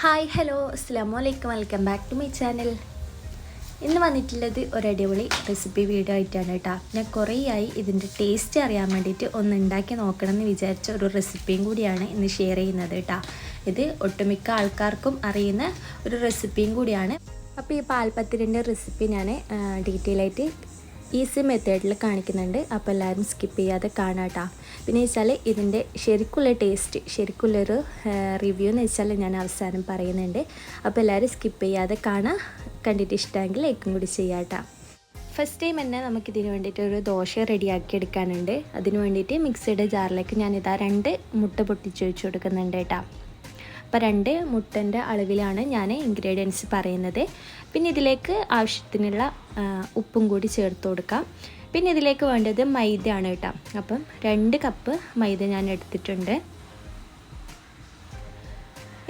Hi hello അസ്സാം വലൈക്കും welcome back to my channel ഇന്ന് വന്നിട്ടുള്ളത് ഒരു അടിപൊളി റെസിപ്പി വീഡിയോ ആയിട്ടാണ് കേട്ടോ. ഞാൻ കുറേയായി ഇതിന്റെ ടേസ്റ്റ് അറിയാൻ വേണ്ടിയിട്ട് ഒന്ന് ഉണ്ടാക്കി നോക്കണം എന്ന് വിചാരിച്ച ഒരു റെസിപ്പിയും കൂടിയാണ് ഇന്ന് ഷെയർ ചെയ്യുന്നത് കേട്ടോ. ഇത് ഒട്ടുമിക്ക ആൾക്കാർക്കും അറിയുന്ന ഒരു റെസിപ്പിയും കൂടിയാണ്. അപ്പോൾ ഈ പാൽപ്പത്തിരിന്റെ റെസിപ്പി ഞാൻ ഡീറ്റെയിൽ ആയിട്ട് ഈസി മെത്തേഡിൽ കാണിക്കുന്നുണ്ട്. അപ്പോൾ എല്ലാവരും സ്കിപ്പ് ചെയ്യാതെ കാണാട്ടോ പിന്നെ വെച്ചാൽ ഇതിന്റെ ശരിക്കുള്ള ടേസ്റ്റ് ശരിക്കുള്ളൊരു റിവ്യൂ എന്ന് വെച്ചാൽ ഞാൻ അവസാനം പറയുന്നുണ്ട്. അപ്പോൾ എല്ലാവരും സ്കിപ്പ് ചെയ്യാതെ കാണാം. കണ്ടിട്ട് ഇഷ്ടമെങ്കിൽ ലൈക്കും കൂടി ചെയ്യാട്ടോ ഫസ്റ്റ് ടൈം തന്നെ നമുക്കിതിന് വേണ്ടിയിട്ട് ഒരു ദോശ റെഡിയാക്കി എടുക്കാനുണ്ട്. അതിന് വേണ്ടിയിട്ട് മിക്സിയുടെ ജാറിലേക്ക് ഞാനിതാ രണ്ട് മുട്ട പൊട്ടിച്ച് വെച്ച് കൊടുക്കുന്നുണ്ട് കേട്ടോ. അപ്പോൾ രണ്ട് മുട്ടന്റെ അളവിലാണ് ഞാൻ ഇൻഗ്രീഡിയൻസ് പറയുന്നത്. പിന്നെ ഇതിലേക്ക് ആവശ്യത്തിനുള്ള ഉപ്പും കൂടി ചേർത്ത് കൊടുക്കാം. പിന്നെ ഇതിലേക്ക് വേണ്ടത് മൈദയാണ് കേട്ടോ. അപ്പം രണ്ട് കപ്പ് മൈദ ഞാൻ എടുത്തിട്ടുണ്ട്.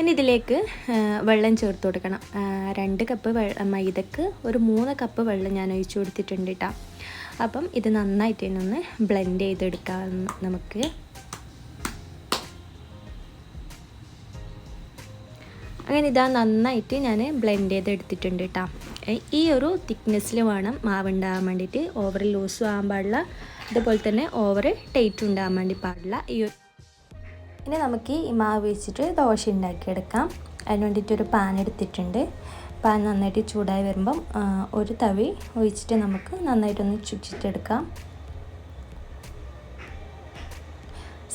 ഇനി ഇതിലേക്ക് വെള്ളം ചേർത്ത് കൊടുക്കണം. രണ്ട് കപ്പ് മൈദക്ക് ഒരു മൂന്ന് കപ്പ് വെള്ളം ഞാൻ ഒഴിച്ചു കൊടുത്തിട്ടുണ്ട് കേട്ടോ. അപ്പം ഇത് നന്നായിട്ട് ഇതിനൊന്ന് ബ്ലെൻഡ് ചെയ്തെടുക്കാം നമുക്ക്. അങ്ങനെ ഇതാ നന്നായിട്ട് ഞാൻ ബ്ലെൻഡ് ചെയ്ത് എടുത്തിട്ടുണ്ട് കേട്ടോ ഈ ഒരു തിക്നെസ്സിൽ വേണം മാവ് ഉണ്ടാകാൻ വേണ്ടിയിട്ട്. ഓവർ ലൂസും ആകാൻ പാടില്ല. അതുപോലെ തന്നെ ഓവർ ടൈറ്റ് ഉണ്ടാകാൻ വേണ്ടി പാടില്ല. ഈ ഇനി നമുക്ക് ഈ മാവ് വെച്ചിട്ട് ദോശ ഉണ്ടാക്കിയെടുക്കാം അതിന് വേണ്ടിയിട്ട് ഒരു പാൻ എടുത്തിട്ടുണ്ട്. പാൻ നന്നായിട്ട് ചൂടായി വരുമ്പം ഒരു തവി ഒഴിച്ചിട്ട് നമുക്ക് നന്നായിട്ടൊന്ന് ചുറ്റിച്ചെടുക്കാം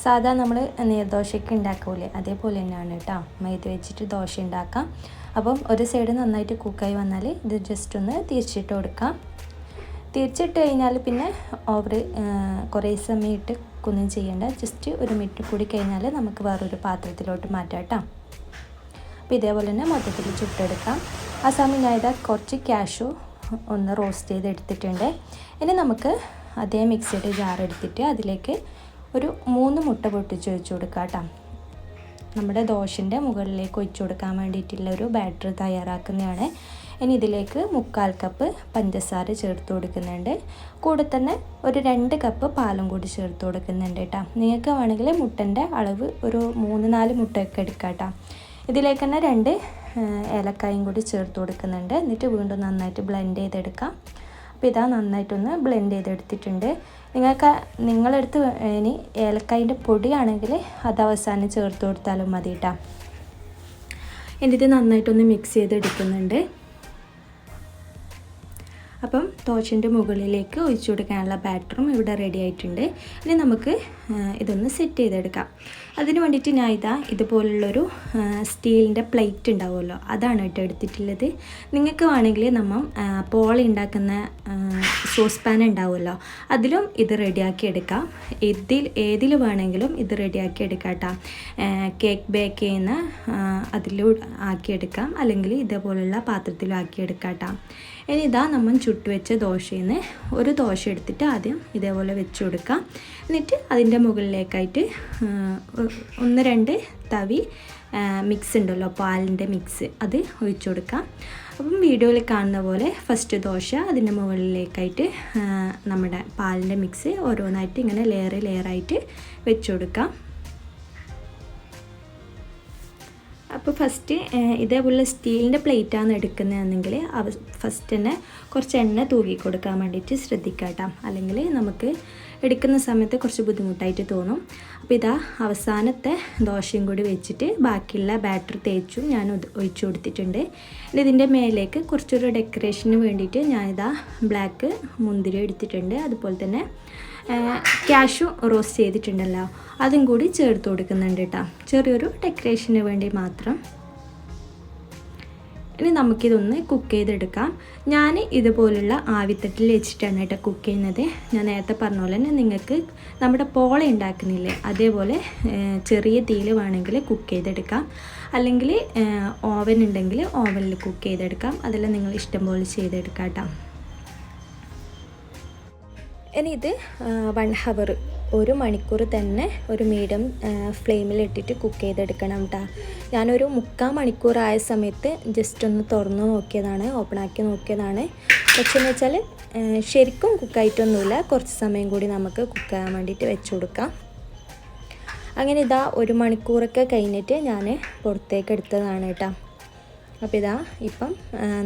സാധാ നമ്മൾ നീർദോശയ്ക്ക് ഉണ്ടാക്കൂലേ? അതേപോലെ തന്നെയാണ് കേട്ടോ. മൈദ വെച്ചിട്ട് ദോശ ഉണ്ടാക്കാം. അപ്പം ഒരു സൈഡ് നന്നായിട്ട് കുക്കായി വന്നാൽ ഇത് ജസ്റ്റ് ഒന്ന് തിരിച്ചിട്ട് കൊടുക്കാം. തിരിച്ചിട്ട് കഴിഞ്ഞാൽ പിന്നെ ഓവർ കുറേ സമയം ഇട്ട് കുന്നും ചെയ്യേണ്ട. ജസ്റ്റ് ഒരു മിനിറ്റ് കൂടി കഴിഞ്ഞാൽ നമുക്ക് വേറൊരു പാത്രത്തിലോട്ട് മാറ്റാം കേട്ടോ. അപ്പോൾ ഇതേപോലെ തന്നെ മൊത്തത്തിൽ ചുട്ടെടുക്കാം. ആ സമയം ഞാൻ ഇതാ കുറച്ച് ക്യാഷു ഒന്ന് റോസ്റ്റ് ചെയ്ത് എടുത്തിട്ടുണ്ട് ഇനി നമുക്ക് അതേ മിക്സിയുടെ ജാർ എടുത്തിട്ട് അതിലേക്ക് ഒരു മൂന്ന് മുട്ട പൊട്ടിച്ച് വെച്ച് കൊടുക്കാം കേട്ടോ. നമ്മുടെ ദോശന്റെ മുകളിലേക്ക് ഒഴിച്ചു കൊടുക്കാൻ വേണ്ടിയിട്ടുള്ള ഒരു ബാറ്റർ തയ്യാറാക്കുന്നതാണ്. ഇനി ഇതിലേക്ക് മുക്കാൽ കപ്പ് പഞ്ചസാര ചേർത്ത് കൊടുക്കുന്നുണ്ട്. കൂടെ തന്നെ ഒരു രണ്ട് കപ്പ് പാലും കൂടി ചേർത്ത് കൊടുക്കുന്നുണ്ട് കേട്ടോ. നിങ്ങൾക്ക് വേണമെങ്കിൽ മുട്ടന്റെ അളവ് ഒരു മൂന്ന് നാല് മുട്ടയൊക്കെ എടുക്കാം കേട്ടോ. ഇതിലേക്ക് തന്നെ രണ്ട് ഏലക്കായും കൂടി ചേർത്ത് കൊടുക്കുന്നുണ്ട്. എന്നിട്ട് വീണ്ടും നന്നായിട്ട് ബ്ലെൻഡ് ചെയ്തെടുക്കാം. അപ്പോൾ ഇതാ നന്നായിട്ടൊന്ന് ബ്ലെൻഡ് ചെയ്തെടുത്തിട്ടുണ്ട്. നിങ്ങൾക്ക് നിങ്ങളെടുത്ത് ഇനി ഏലക്കായിന്റെ പൊടിയാണെങ്കിൽ അത് അവസാനം ചേർത്ത് കൊടുത്താലും മതി കേട്ടോ എന്നിട്ട് നന്നായിട്ടൊന്ന് മിക്സ് ചെയ്തെടുക്കുന്നുണ്ട്. അപ്പം ദോശന്റെ മുകളിലേക്ക് ഒഴിച്ചു കൊടുക്കാനുള്ള ബാറ്ററും ഇവിടെ റെഡി ആയിട്ടുണ്ട്. ഇനി നമുക്ക് ഇതൊന്ന് സെറ്റ് ചെയ്തെടുക്കാം. അതിന് വേണ്ടിയിട്ട് ഞാൻ ഇതാ ഇതുപോലുള്ളൊരു സ്റ്റീലിന്റെ പ്ലേറ്റ് ഉണ്ടാവുമല്ലോ അതാണ് കേട്ടോ എടുത്തിട്ടുള്ളത്. നിങ്ങൾക്ക് വേണമെങ്കിൽ നമ്മൾ പോളി ഉണ്ടാക്കുന്ന സോസ് പാൻ ഉണ്ടാവുമല്ലോ അതിലും ഇത് റെഡിയാക്കി എടുക്കാം. ഇതിൽ ഏതിൽ വേണമെങ്കിലും ഇത് റെഡിയാക്കി എടുക്കാം കേക്ക് ബേക്ക് ചെയ്യുന്ന അതിലൂടെ ആക്കിയെടുക്കാം അല്ലെങ്കിൽ ഇതേപോലുള്ള പാത്രത്തിലും ആക്കിയെടുക്കാം ഇനി ഇതാ നമ്മൾ ചുട്ടുവെച്ച ദോശയിൽ നിന്ന് ഒരു ദോശ എടുത്തിട്ട് ആദ്യം ഇതേപോലെ വെച്ച് കൊടുക്കാം. എന്നിട്ട് അതിന്റെ മുകളിലേക്കായിട്ട് ഒന്ന് രണ്ട് തവി മിക്സ് ഉണ്ടല്ലോ പാലിന്റെ മിക്സ് അത് ഒഴിച്ചു കൊടുക്കാം. അപ്പം വീഡിയോയിൽ കാണുന്ന പോലെ ഫസ്റ്റ് ദോശ അതിന്റെ മുകളിലേക്കായിട്ട് നമ്മുടെ പാലിന്റെ മിക്സ് ഓരോന്നായിട്ട് ഇങ്ങനെ ലെയർ ലെയറായിട്ട് വെച്ച് കൊടുക്കാം. അപ്പോൾ ഫസ്റ്റ് ഇതേപോലെ സ്റ്റീലിന്റെ പ്ലേറ്റാണ് എടുക്കുന്നതെങ്കിൽ അവ ഫസ്റ്റ് തന്നെ കുറച്ച് എണ്ണ തൂക്കി കൊടുക്കാൻ വേണ്ടിയിട്ട് ശ്രദ്ധിക്കാം കേട്ടോ അല്ലെങ്കിൽ നമുക്ക് എടുക്കുന്ന സമയത്ത് കുറച്ച് ബുദ്ധിമുട്ടായിട്ട് തോന്നും. അപ്പോൾ ഇതാ അവസാനത്തെ ദോശയും കൂടി വെച്ചിട്ട് ബാക്കിയുള്ള ബാറ്റർ തേച്ചും ഞാൻ ഒഴിച്ചു കൊടുത്തിട്ടുണ്ട്. ഇതിന്റെ മേലേക്ക് കുറച്ചൊരു ഡെക്കറേഷന് വേണ്ടിയിട്ട് ഞാനിതാ ബ്ലാക്ക് മുന്തിരി എടുത്തിട്ടുണ്ട്. അതുപോലെ തന്നെ ക്യാഷു റോസ്റ്റ് ചെയ്തിട്ടുണ്ടല്ലോ. അതും കൂടി ചേർത്ത് കൊടുക്കുന്നുണ്ട് കേട്ടോ. ചെറിയൊരു ഡെക്കറേഷന് വേണ്ടി മാത്രം. ഇനി നമുക്കിതൊന്ന് കുക്ക് ചെയ്തെടുക്കാം. ഞാൻ ഇതുപോലുള്ള ആവിത്തട്ടിൽ വെച്ചിട്ടാണ് കേട്ടോ കുക്ക് ചെയ്യുന്നത്. ഞാൻ നേരത്തെ പറഞ്ഞ പോലെ തന്നെ നിങ്ങൾക്ക് നമ്മുടെ പോള ഉണ്ടാക്കുന്നില്ലേ അതേപോലെ ചെറിയ തീയിൽ വേണമെങ്കിൽ കുക്ക് ചെയ്തെടുക്കാം. അല്ലെങ്കിൽ ഓവൻ ഉണ്ടെങ്കിൽ ഓവനിൽ കുക്ക് ചെയ്തെടുക്കാം. അതെല്ലാം നിങ്ങൾ ഇഷ്ടം പോലെ ചെയ്തെടുക്കാം കേട്ടോ. ഇനി ഇത് വൺ ഹവർ ഒരു മണിക്കൂർ തന്നെ ഒരു മീഡിയം ഫ്ലെയിമിലിട്ടിട്ട് കുക്ക് ചെയ്തെടുക്കണം കേട്ടോ ഞാനൊരു മുക്കാൽ മണിക്കൂറായ സമയത്ത് ജസ്റ്റ് ഒന്ന് തുറന്ന് നോക്കിയതാണ് ഓപ്പൺ ആക്കി നോക്കിയതാണ്. പക്ഷേ എന്ന് വെച്ചാൽ ശരിക്കും കുക്കായിട്ടൊന്നുമില്ല കുറച്ച് സമയം കൂടി നമുക്ക് കുക്ക് ചെയ്യാൻ വേണ്ടിയിട്ട് വെച്ച് കൊടുക്കാം. അങ്ങനെ ഇതാ ഒരു മണിക്കൂറൊക്കെ കഴിഞ്ഞിട്ട് ഞാൻ പുറത്തേക്ക് എടുത്തതാണ് കേട്ടോ അപ്പോൾ ഇതാ ഇപ്പം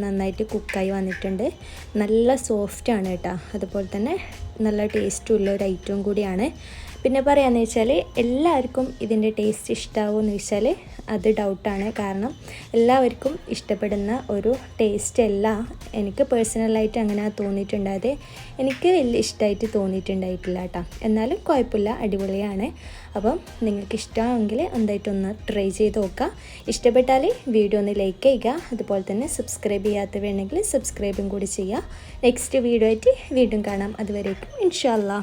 നന്നായിട്ട് കുക്കായി വന്നിട്ടുണ്ട്. നല്ല സോഫ്റ്റാണ് കേട്ടോ. അതുപോലെ തന്നെ നല്ല ടേസ്റ്റുള്ള ഒരു ഐറ്റവും കൂടിയാണ്. പിന്നെ പറയാമെന്ന് വെച്ചാൽ എല്ലാവർക്കും ഇതിന്റെ ടേസ്റ്റ് ഇഷ്ടാവുമെന്ന് വെച്ചാൽ അത് ഡൗട്ടാണ് കാരണം എല്ലാവർക്കും ഇഷ്ടപ്പെടുന്ന ഒരു ടേസ്റ്റ് അല്ല. എനിക്ക് പേഴ്സണലായിട്ട് അങ്ങനെ തോന്നിയിട്ടുണ്ടായത്. എനിക്ക് വലിയ ഇഷ്ടമായിട്ട് തോന്നിയിട്ടുണ്ടായിട്ടില്ല കേട്ടോ എന്നാലും കുഴപ്പമില്ല അടിപൊളിയാണ്. അപ്പം നിങ്ങൾക്ക് ഇഷ്ടമാണെങ്കിൽ എന്തായിട്ടൊന്ന് ട്രൈ ചെയ്ത് നോക്കുക ഇഷ്ടപ്പെട്ടാൽ വീഡിയോ ഒന്ന് ലൈക്ക് ചെയ്യുക. അതുപോലെ തന്നെ സബ്സ്ക്രൈബ് ചെയ്യാത്തവരുണ്ടെങ്കിൽ സബ്സ്ക്രൈബും കൂടി ചെയ്യുക. നെക്സ്റ്റ് വീഡിയോ ആയിട്ട് വീണ്ടും കാണാം. അതുവരേക്കും ഇൻഷാല്ലാ